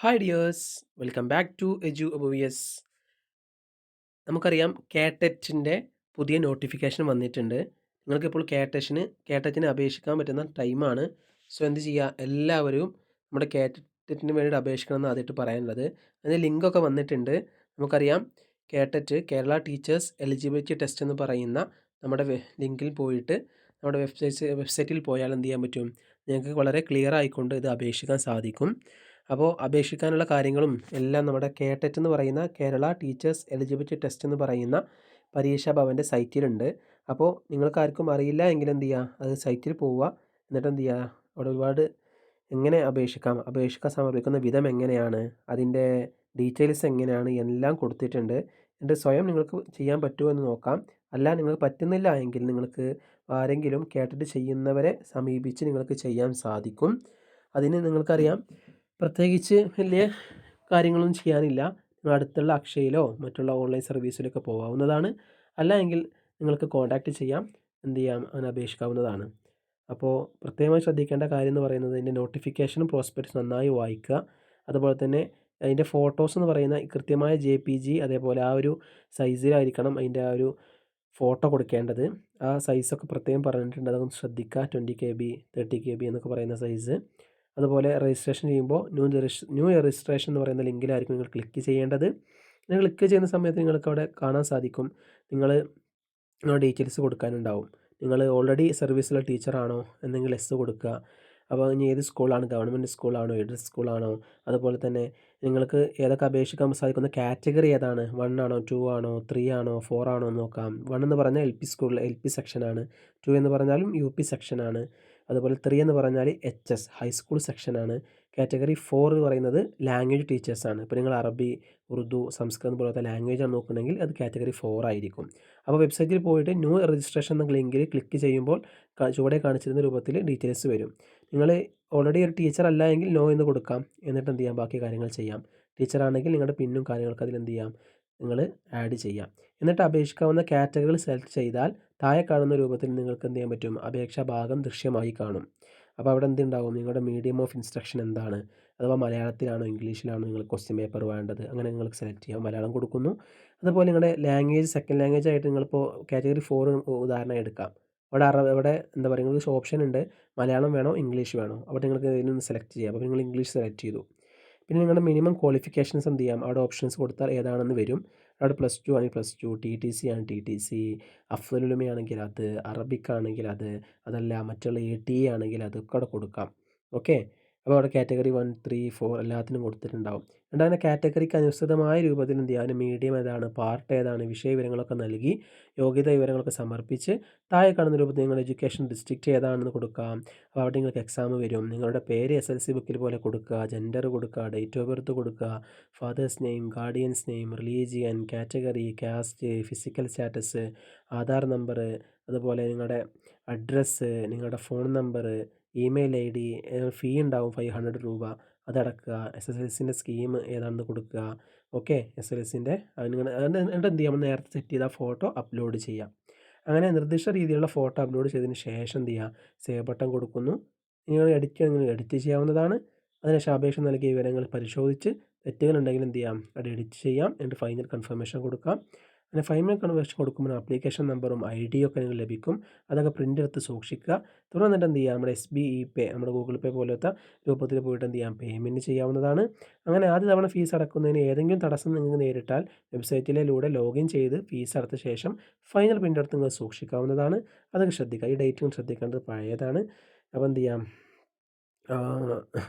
Hi dears welcome back to Edu Obvious നമുക്കറിയാം കാറ്ററ്റിന്റെ പുതിയ notification വന്നിട്ടുണ്ട്. നിങ്ങൾക്കിപ്പോൾ കാറ്ററ്റിന് കാറ്ററ്റിന് അപേക്ഷിക്കാൻ പറ്റുന്ന ടൈമാണ് സോ എന്ത് ചെയ്യുക എല്ലാവരും നമ്മുടെ കാറ്ററ്റിന് വേണ്ടിയിട്ട് അപേക്ഷിക്കണം എന്ന് ആദ്യമായിട്ട് പറയാനുള്ളത്. അതിന്റെ ലിങ്കൊക്കെ വന്നിട്ടുണ്ട്. നമുക്കറിയാം KTET Kerala teachers eligibility test എന്ന് പറയുന്ന നമ്മുടെ ലിങ്കിൽ പോയിട്ട് നമ്മുടെ വെബ്സൈറ്റ് വെബ്സൈറ്റിൽ പോയാൽ എന്ത് ചെയ്യാൻ പറ്റും? നിങ്ങൾക്ക് വളരെ ക്ലിയർ ആയിക്കൊണ്ട് ഇത് അപേക്ഷിക്കാൻ സാധിക്കും. അപ്പോൾ അപേക്ഷിക്കാനുള്ള കാര്യങ്ങളും എല്ലാം നമ്മുടെ കേട്ടറ്റ് എന്ന് പറയുന്ന കേരള ടീച്ചേഴ്സ് എലിജിബിലിറ്റി ടെസ്റ്റ് എന്ന് പറയുന്ന പരീക്ഷാ ഭവന്റെ സൈറ്റിലുണ്ട്. അപ്പോൾ നിങ്ങൾക്ക് ആർക്കും അറിയില്ല എങ്കിൽ എന്ത് ചെയ്യുക? അത് സൈറ്റിൽ പോവുക. എന്നിട്ട് എന്ത് ചെയ്യുക? അവിടെ ഒരുപാട് എങ്ങനെ അപേക്ഷിക്കാം? അപേക്ഷിക്കാൻ സമർപ്പിക്കുന്ന വിധം എങ്ങനെയാണ്? അതിന്റെ ഡീറ്റെയിൽസ് എങ്ങനെയാണ്? എല്ലാം കൊടുത്തിട്ടുണ്ട്. എന്നിട്ട് സ്വയം നിങ്ങൾക്ക് ചെയ്യാൻ പറ്റുമോ എന്ന് നോക്കാം. അല്ല നിങ്ങൾക്ക് പറ്റുന്നില്ല എങ്കിൽ നിങ്ങൾക്ക് ആരെങ്കിലും കേട്ടിട്ട് ചെയ്യുന്നവരെ സമീപിച്ച് നിങ്ങൾക്ക് ചെയ്യാൻ സാധിക്കും. അതിന് നിങ്ങൾക്കറിയാം പ്രത്യേകിച്ച് വലിയ കാര്യങ്ങളൊന്നും ചെയ്യാനില്ല. നിങ്ങൾ അടുത്തുള്ള അക്ഷയിലോ മറ്റുള്ള ഓൺലൈൻ സർവീസിലൊക്കെ പോകാവുന്നതാണ്. അല്ല എങ്കിൽ നിങ്ങൾക്ക് കോൺടാക്റ്റ് ചെയ്യാം. എന്ത് ചെയ്യാം? അതിന് അപേക്ഷിക്കാവുന്നതാണ്. അപ്പോൾ പ്രത്യേകമായി ശ്രദ്ധിക്കേണ്ട കാര്യം എന്ന് പറയുന്നത് അതിന്റെ നോട്ടിഫിക്കേഷനും പ്രോസ്പെക്ട്സ് നന്നായി വായിക്കുക. അതുപോലെ തന്നെ അതിന്റെ ഫോട്ടോസ് എന്ന് പറയുന്ന കൃത്യമായ ജെ പി ജി അതേപോലെ ആ ഒരു സൈസിലായിരിക്കണം അതിന്റെ ആ ഒരു ഫോട്ടോ കൊടുക്കേണ്ടത്. ആ സൈസൊക്കെ പ്രത്യേകം പറഞ്ഞിട്ടുണ്ട്. അതൊന്ന് ശ്രദ്ധിക്കുക. Twenty K B thirty K B എന്നൊക്കെ പറയുന്ന സൈസ്. അതുപോലെ രജിസ്ട്രേഷൻ ചെയ്യുമ്പോൾ ന്യൂ ന്യൂ രജിസ്ട്രേഷൻ എന്ന് പറയുന്ന ലിങ്കിലായിരിക്കും നിങ്ങൾ ക്ലിക്ക് ചെയ്യേണ്ടത്. നിങ്ങൾ ക്ലിക്ക് ചെയ്യുന്ന സമയത്ത് നിങ്ങൾക്ക് അവിടെ കാണാൻ സാധിക്കും. നിങ്ങൾ ഡീറ്റെയിൽസ് കൊടുക്കാനുണ്ടാവും. നിങ്ങൾ ഓൾറെഡി സർവീസിലെ ടീച്ചറാണോ എന്തെങ്കിലും എസ് കൊടുക്കുക. അപ്പോൾ ഇനി ഏത് സ്കൂളാണ് ഗവൺമെന്റ് സ്കൂളാണോ എയ്ഡഡ് സ്കൂളാണോ അതുപോലെ തന്നെ നിങ്ങൾക്ക് ഏതൊക്കെ അപേക്ഷിക്കാൻ സാധിക്കുന്ന കാറ്റഗറി ഏതാണ്? വൺ ആണോ? ടു ആണോ? ത്രീ ആണോ? ഫോർ ആണോ? നോക്കാം. വൺ എന്ന് പറഞ്ഞാൽ എൽ പി സ്കൂളിൽ എൽ പി സെക്ഷനാണ് ടു എന്ന് പറഞ്ഞാലും യു പി സെക്ഷനാണ് അതുപോലെ ത്രീ എന്ന് പറഞ്ഞാൽ എച്ച് എസ് ഹൈസ്കൂൾ സെക്ഷനാണ് കാറ്റഗറി ഫോർ എന്ന് പറയുന്നത് ലാംഗ്വേജ് ടീച്ചേഴ്സാണ് ഇപ്പോൾ നിങ്ങൾ അറബി ഉറുദു സംസ്കൃതം പോലത്തെ ലാംഗ്വേജ് ആണ് അത് കാറ്റഗറി ഫോർ ആയിരിക്കും. അപ്പോൾ വെബ്സൈറ്റിൽ പോയിട്ട് ന്യൂ രജിസ്ട്രേഷൻ എന്ന ലിങ്കിൽ ക്ലിക്ക് ചെയ്യുമ്പോൾ ചുവടെ കാണിച്ചിരുന്ന രൂപത്തിൽ ഡീറ്റെയിൽസ് വരും. നിങ്ങൾ ഓൾറെഡി ഒരു ടീച്ചർ അല്ല എങ്കിൽ നോ എന്ന് കൊടുക്കാം. എന്നിട്ട് എന്ത് ചെയ്യാം? ബാക്കി കാര്യങ്ങൾ ചെയ്യാം. ടീച്ചറാണെങ്കിൽ നിങ്ങളുടെ പിന്നും കാര്യങ്ങൾക്ക് അതിൽ എന്ത് ചെയ്യാം? നിങ്ങൾ ആഡ് ചെയ്യാം. എന്നിട്ട് അപേക്ഷിക്കാവുന്ന കാറ്റഗറികൾ സെലക്ട് ചെയ്താൽ താഴെ കാണുന്ന രൂപത്തിൽ നിങ്ങൾക്ക് എന്ത് ചെയ്യാൻ പറ്റും? അപേക്ഷാ ഭാഗം ദൃശ്യമായി കാണും. അപ്പോൾ അവിടെ എന്തുണ്ടാവും നിങ്ങളുടെ മീഡിയം ഓഫ് ഇൻസ്ട്രക്ഷൻ എന്താണ്? അഥവാ മലയാളത്തിലാണോ ഇംഗ്ലീഷിലാണോ നിങ്ങൾ ക്വസ്റ്റ്യൻ പേപ്പർ വേണ്ടത്? അങ്ങനെ നിങ്ങൾക്ക് സെലക്ട് ചെയ്യാം. മലയാളം കൊടുക്കുന്നു. അതുപോലെ നിങ്ങളുടെ ലാംഗ്വേജ് സെക്കൻഡ് ലാംഗ്വേജ് ആയിട്ട് നിങ്ങളിപ്പോൾ കാറ്റഗറി ഫോർ ഉദാഹരണം എടുക്കാം. അവിടെ അറ അവിടെ എന്താ പറയുക? നിങ്ങൾക്ക് ഓപ്ഷൻ ഉണ്ട്. മലയാളം വേണോ ഇംഗ്ലീഷ് വേണോ? അവിടെ നിങ്ങൾക്ക് ഇതിനൊന്ന് സെലക്ട് ചെയ്യാം. അപ്പോൾ നിങ്ങൾ ഇംഗ്ലീഷ് സെലക്ട് ചെയ്തു. പിന്നെ നിങ്ങളുടെ മിനിമം ക്വാളിഫിക്കേഷൻസ് എന്ത് ചെയ്യാം? അവിടെ ഓപ്ഷൻസ് കൊടുത്താൽ ഏതാണെന്ന് വരും. അവിടെ പ്ലസ് ടു ആണെങ്കിൽ plus two T T C ആണ് ടി ടി സി അഫ്സലുലുമയാണെങ്കിൽ അത് അറബിക് ആണെങ്കിൽ അത് അതല്ല മറ്റുള്ള എ ടി എ ആണെങ്കിൽ അതൊക്കെ അവിടെ കൊടുക്കാം. ഓക്കെ അപ്പോൾ അവിടെ കാറ്റഗറി വൺ ത്രീ ഫോർ എല്ലാത്തിനും കൊടുത്തിട്ടുണ്ടാവും. രണ്ടാമത് കാറ്റഗറിക്ക് അനുസൃതമായ രൂപത്തിൽ എന്ത് ചെയ്യാൻ മീഡിയം ഏതാണ് പാർട്ട് ഏതാണ് വിഷയ വിവരങ്ങളൊക്കെ നൽകി യോഗ്യത വിവരങ്ങളൊക്കെ സമർപ്പിച്ച് താഴെ കാണുന്ന രൂപത്തിൽ നിങ്ങളുടെ എഡ്യൂക്കേഷൻ ഡിസ്ട്രിക്റ്റ് ഏതാണെന്ന് കൊടുക്കാം. അപ്പോൾ അവിടെ നിങ്ങൾക്ക് എക്സാം വരും. നിങ്ങളുടെ പേര് എസ് എൽ സി ബുക്കിൽ പോലെ കൊടുക്കുക ജെൻഡർ കൊടുക്കുക ഡേറ്റ് ഓഫ് ബർത്ത് കൊടുക്കുക father's name guardian's name religion category caste physical status Aadhaar number അതുപോലെ നിങ്ങളുടെ അഡ്രസ്സ് നിങ്ങളുടെ phone number email I D fee ഉണ്ടാവും ഫൈവ് ഹൺഡ്രഡ് രൂപ. അതടക്കുക. എസ് എസ് എൽ സിന്റെ സ്കീം ഏതാണെന്ന് കൊടുക്കുക. ഓക്കെ? എസ് എൽ എസിന്റെ നിങ്ങൾ എന്നിട്ട് എന്ത് ചെയ്യാം? നേരത്തെ സെറ്റ് ചെയ്ത ഫോട്ടോ അപ്ലോഡ് ചെയ്യാം. അങ്ങനെ നിർദ്ദിഷ്ട രീതിയിലുള്ള ഫോട്ടോ അപ്ലോഡ് ചെയ്തതിന് ശേഷം എന്ത് ചെയ്യുക സേവ് ബട്ടൺ കൊടുക്കുന്നു. നിങ്ങൾ എഡിറ്റ് ചെയ്യണമെങ്കിൽ എഡിറ്റ് ചെയ്യാവുന്നതാണ്. അതിനുശേഷം അപേക്ഷ നൽകിയ വിവരങ്ങൾ പരിശോധിച്ച് തെറ്റുകളുണ്ടെങ്കിൽ എന്ത് ചെയ്യാം? അത് എഡിറ്റ് ചെയ്യാം. എന്നിട്ട് ഫൈനൽ കൺഫർമേഷൻ കൊടുക്കാം. അങ്ങനെ ഫൈനൽ കൺവേർഷൻ കൊടുക്കുമ്പോൾ ആപ്ലിക്കേഷൻ നമ്പറും ഐ ഡിയും ഒക്കെ നിങ്ങൾക്ക് ലഭിക്കും. അതൊക്കെ പ്രിന്റ് എടുത്ത് സൂക്ഷിക്കുക. തുടർന്നിട്ട് എന്ത് ചെയ്യുക നമ്മുടെ എസ് ബി ഇ പേ നമ്മുടെ ഗൂഗിൾ പേ പോലത്തെ രൂപത്തിൽ പോയിട്ട് എന്ത് ചെയ്യാം? പേയ്മെന്റ് ചെയ്യാവുന്നതാണ്. അങ്ങനെ ആദ്യ തവണ ഫീസ് അടക്കുന്നതിന് ഏതെങ്കിലും തടസ്സം നിങ്ങൾക്ക് നേരിട്ടാൽ വെബ്സൈറ്റിലൂടെ ലോഗിൻ ചെയ്ത് ഫീസ് അടച്ച ശേഷം ഫൈനൽ പ്രിന്റ് എടുത്ത് നിങ്ങൾ സൂക്ഷിക്കാവുന്നതാണ്. അതൊക്കെ ശ്രദ്ധിക്കുക. ഈ ഡേറ്റും ശ്രദ്ധിക്കേണ്ടത് പഴയതാണ്. അപ്പോൾ എന്ത് ചെയ്യാം?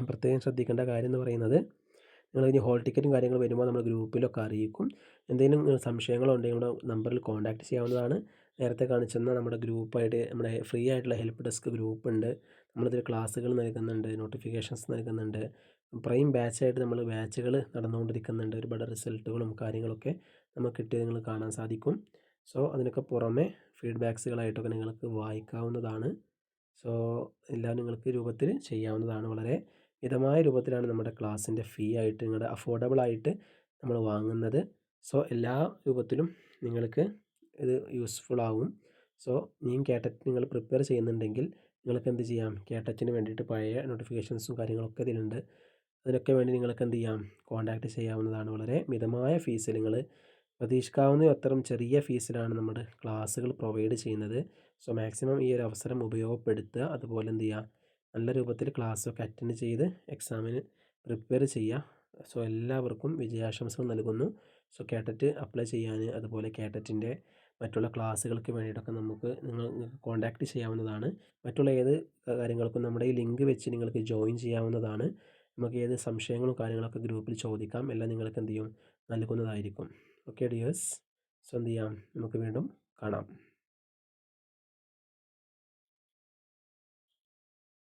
പ്രത്യേകം ശ്രദ്ധിക്കേണ്ട കാര്യം എന്ന് പറയുന്നത് നിങ്ങൾ ഇനി ഹോൾ ടിക്കറ്റും കാര്യങ്ങളും വരുമ്പോൾ നമ്മൾ ഗ്രൂപ്പിലൊക്കെ അറിയിക്കും. എന്തെങ്കിലും സംശയങ്ങളോ ഉണ്ടെങ്കിൽ നമ്മുടെ നമ്പറിൽ കോൺടാക്റ്റ് ചെയ്യാവുന്നതാണ്. നേരത്തെ കാണിച്ചെന്ന നമ്മുടെ ഗ്രൂപ്പായിട്ട് നമ്മുടെ ഫ്രീ ആയിട്ടുള്ള ഹെൽപ്പ് ഡെസ്ക് ഗ്രൂപ്പ് ഉണ്ട്. നമ്മളിതിൽ ക്ലാസ്സുകൾ നൽകുന്നുണ്ട് നോട്ടിഫിക്കേഷൻസ് നൽകുന്നുണ്ട്. പ്രൈം ബാച്ചായിട്ട് നമ്മൾ ബാച്ചുകൾ നടന്നുകൊണ്ടിരിക്കുന്നുണ്ട്. ഒരുപാട് റിസൾട്ടുകളും കാര്യങ്ങളൊക്കെ നമുക്ക് കിട്ടിയത് നിങ്ങൾ കാണാൻ സാധിക്കും. സോ അതിനൊക്കെ പുറമെ ഫീഡ്ബാക്സുകളായിട്ടൊക്കെ നിങ്ങൾക്ക് വായിക്കാവുന്നതാണ്. സോ എല്ലാം നിങ്ങൾക്ക് രൂപത്തിൽ ചെയ്യാവുന്നതാണ് വളരെ മിതമായ രൂപത്തിലാണ് നമ്മുടെ ക്ലാസ്സിന്റെ ഫീ ആയിട്ട് നിങ്ങളുടെ അഫോർഡബിൾ ആയിട്ട് നമ്മൾ വാങ്ങുന്നത്. സോ എല്ലാ രൂപത്തിലും നിങ്ങൾക്ക് ഇത് യൂസ്ഫുൾ ആവും. സോ ഇനിയും കേട്ടറ്റ് നിങ്ങൾ പ്രിപ്പയർ ചെയ്യുന്നുണ്ടെങ്കിൽ നിങ്ങൾക്ക് എന്ത് ചെയ്യാം? കേട്ടച്ചിന് വേണ്ടിയിട്ട് പഴയ നോട്ടിഫിക്കേഷൻസും കാര്യങ്ങളൊക്കെ ഇതിലുണ്ട്. അതിനൊക്കെ വേണ്ടി നിങ്ങൾക്ക് എന്ത് ചെയ്യാം? കോൺടാക്റ്റ് ചെയ്യാവുന്നതാണ്. വളരെ മിതമായ ഫീസിൽ നിങ്ങൾ പ്രതീക്ഷിക്കാവുന്ന അത്തരം ചെറിയ ഫീസിലാണ് നമ്മുടെ ക്ലാസ്സുകൾ പ്രൊവൈഡ് ചെയ്യുന്നത്. സോ മാക്സിമം ഈ ഒരു അവസരം ഉപയോഗപ്പെടുത്തുക. അതുപോലെ എന്ത് ചെയ്യുക നല്ല രൂപത്തിൽ ക്ലാസ്സൊക്കെ അറ്റൻഡ് ചെയ്ത് എക്സാമിന് പ്രിപ്പയർ ചെയ്യുക സോ എല്ലാവർക്കും വിജയാശംസകൾ നൽകുന്നു. സോ കേട്ടറ്റ് അപ്ലൈ ചെയ്യാൻ അതുപോലെ കേട്ടറ്റിന്റെ മറ്റുള്ള ക്ലാസ്സുകൾക്ക് വേണ്ടിയിട്ടൊക്കെ നമുക്ക് നിങ്ങൾ കോൺടാക്റ്റ് ചെയ്യാവുന്നതാണ്. മറ്റുള്ള ഏത് കാര്യങ്ങൾക്കും നമ്മുടെ ഈ ലിങ്ക് വെച്ച് നിങ്ങൾക്ക് ജോയിൻ ചെയ്യാവുന്നതാണ്. നമുക്ക് ഏത് സംശയങ്ങളും കാര്യങ്ങളൊക്കെ ഗ്രൂപ്പിൽ ചോദിക്കാം. എല്ലാം നിങ്ങൾക്ക് എന്ത് ചെയ്യും? നൽകുന്നതായിരിക്കും. Okay dears. സോ എന്ത് ചെയ്യാം നമുക്ക് വീണ്ടും കാണാം.